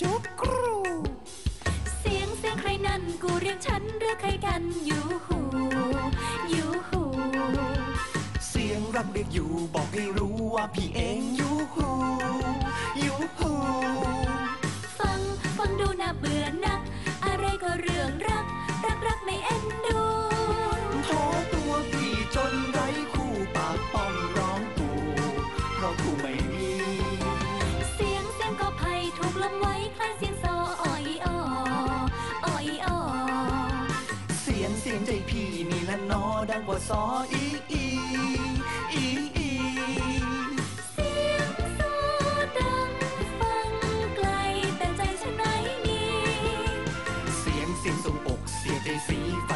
จุ๊กกรู เสียงเสียงใครนั่นกูเรียกฉันหรือใครกันอยู่หูอยู่หูเสียงรักเรียกอยู่บอกให้รู้ว่าพี่เองอยู่หูอยู่หู ห็ใจพี่นี่ละนอดังกว่าซออีอีอีอีเสียงสูงอกเสียใจสีฟ้า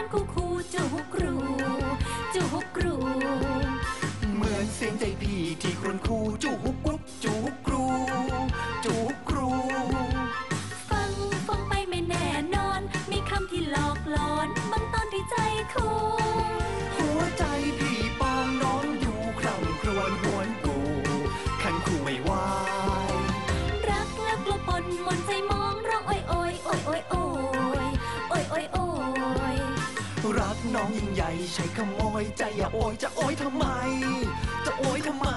คันคันคูคูจูกรูจูกรู เหมือนเสียงใจพี่ที่ครวญคูจูฮุกกุ๊กจูฮุกครูจูฮุกครู ฟังฟังไปไม่แน่นอน มีคำที่หลอกหลอนบางตอนที่ใจคูหั น้องยิ่งใหญ่ใช้ขโมยใจอย่าโอยจะโอยทำไม จะโอยทำไม